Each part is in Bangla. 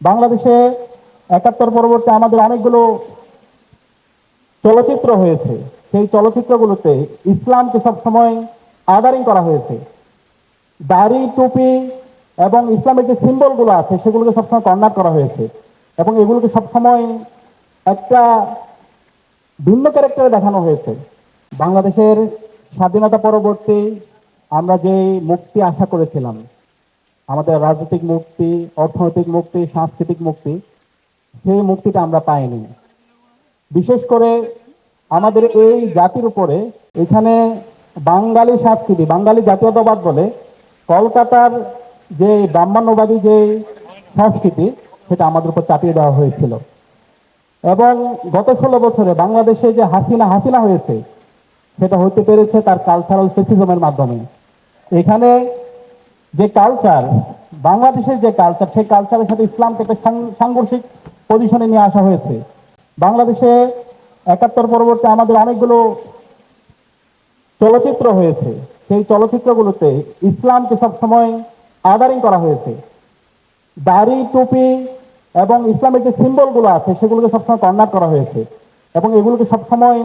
বাংলাদেশে একাত্তর পরবর্তী আমাদের অনেকগুলো চলচ্চিত্র হয়েছে। সেই চলচ্চিত্রগুলোতে ইসলামকে সবসময় আদারিং করা হয়েছে। দাড়ি, টুপি এবং ইসলামের যে সিম্বলগুলো আছে, সেগুলোকে সবসময় কর্নার করা হয়েছে। এবং এগুলোকে সবসময় একটা ভিন্ন ক্যারেক্টারে দেখানো হয়েছে। বাংলাদেশের স্বাধীনতা পরবর্তী আমরা যে মুক্তি আশা করেছিলাম আমাদের রাজনৈতিক মুক্তি, অর্থনৈতিক মুক্তি, সাংস্কৃতিক মুক্তি, সেই মুক্তিটা আমরা পাইনি। বিশেষ করে আমাদের এই জাতির উপরে এখানে বাঙালি সংস্কৃতি, বাঙালি জাতীয়তাবাদ বলে কলকাতার যে ব্রাহ্মণ্যবাদী যে সংস্কৃতি, সেটা আমাদের উপর চাপিয়ে দেওয়া হয়েছিল। এবং গত ষোলো বছরে বাংলাদেশে যে হাসিনা হাসিনা হয়েছে, সেটা হতে পেরেছে তার কালচারাল ফেসিজমের মাধ্যমে। এখানে যে কালচার বাংলাদেশের যে কালচার সেই কালচারের সাথে ইসলামকে একটা সাংঘর্ষিক পজিশনে নিয়ে আসা হয়েছে। বাংলাদেশে একাত্তর পরবর্তী আমাদের অনেকগুলো চলচ্চিত্র হয়েছে। সেই চলচ্চিত্রগুলোতে ইসলামকে সবসময় আদারিং করা হয়েছে। দাড়ি, টুপি এবং ইসলামের যে সিম্বলগুলো আছে, সেগুলোকে সবসময় কর্নার করা হয়েছে। এবং এগুলোকে সবসময়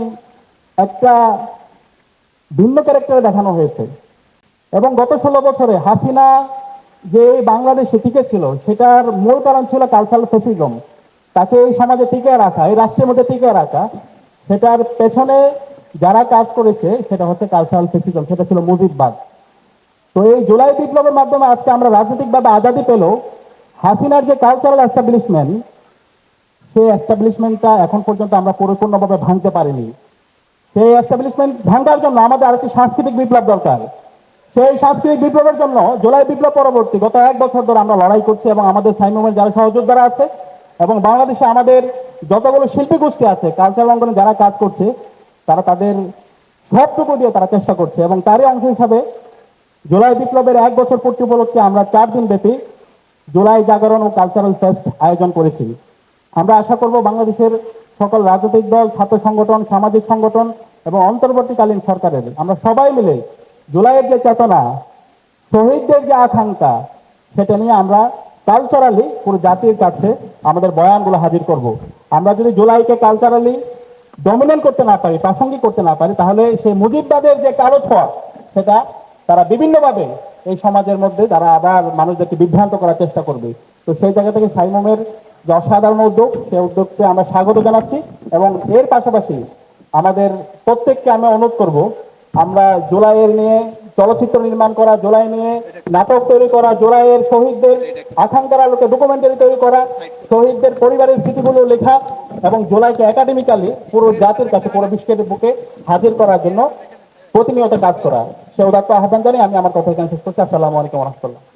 একটা ভিন্ন ক্যারেক্টারে দেখানো হয়েছে। এবং গত ষোলো বছরে হাসিনা যে বাংলাদেশে টিকে ছিল, সেটার মূল কারণ ছিল কালচারাল ফেসিজম তাকে এই সমাজে টিকে রাখা, এই রাষ্ট্রের মধ্যে টিকে রাখা, সেটার পেছনে যারা কাজ করেছে, সেটা হচ্ছে কালচারাল ফেসিজম সেটা ছিল মুজিববাদ তো এই জুলাই বিপ্লবের মাধ্যমে আজকে আমরা রাজনৈতিকভাবে আজাদি পেল হাসিনার যে কালচারাল এস্টাবলিশমেন্ট সেই এস্টাবলিশমেন্টটা এখন পর্যন্ত আমরা পরিপূর্ণভাবে ভাঙতে পারিনি। সেই এস্টাবলিশমেন্ট ভাঙার জন্য আমাদের আরেকটি সাংস্কৃতিক বিপ্লব দরকার। সেই সাংস্কৃতিক বিপ্লবের জন্য জুলাই বিপ্লব পরবর্তী গত এক বছর ধরে আমরা লড়াই করছি এবং আমাদের সাইমুমের যারা সহযোদ্ধারা আছে এবং বাংলাদেশে আমাদের যতগুলো শিল্পী গোষ্ঠী আছে কালচার অঙ্গনে যারা কাজ করছে, তারা তাদের সবটুকু দিয়ে তারা চেষ্টা করছে এবং তারই অংশ হিসাবে জুলাই বিপ্লবের এক বছর পূর্তি উপলক্ষে আমরা চার দিন ব্যাপী জুলাই জাগরণ ও কালচারাল ফেস্ট আয়োজন করেছি। আমরা আশা করব বাংলাদেশের সকল রাজনৈতিক দল, ছাত্র সংগঠন, সামাজিক সংগঠন এবং অন্তর্বর্তীকালীন সরকারের, আমরা সবাই মিলে জুলাইয়ের যে চেতনা, শহীদদের যে আকাঙ্ক্ষা, সেটা নিয়ে আমরা কালচারালি পুরো জাতির কাছে আমাদের বয়ানগুলো হাজির করব। আমরা যদি জুলাইকে কালচারালি ডমিনেট করতে না পারি, প্রাসঙ্গিক করতে না পারি, তাহলে সেই মুজিববাদের যে কালো ছোঁয়া, সেটা তারা বিভিন্নভাবে এই সমাজের মধ্যে তারা আবার মানুষদেরকে বিভ্রান্ত করার চেষ্টা করবে। তো সেই জায়গা থেকে সাইমুমের যে অসাধারণ উদ্যোগ, সেই উদ্যোগকে আমরা স্বাগত জানাচ্ছি এবং এর পাশাপাশি আমাদের প্রত্যেককে আমি অনুরোধ করব আমরা জুলাইয়ের নিয়ে, চলচ্চিত্র নির্মাণ করা, জুলাই নিয়ে, নাটক তৈরি করা, জোলাইয়ের শহীদদের আকাঙ্ক্ষার লোকে ডকুমেন্টারি তৈরি করা, শহীদদের পরিবারের স্মৃতিগুলো লেখা এবং জুলাইকে একাডেমিক্যালি পুরো জাতির কাছে, পুরো বিশ্বের বুকে হাজির করার জন্য প্রতিনিয়ত কাজ করা। সে উদাত্ত আহ্বান জানিয়ে আমি আমার কথা এখানে শেষ করছি। আসসালামু আলাইকুম রহমতুল্লাহ।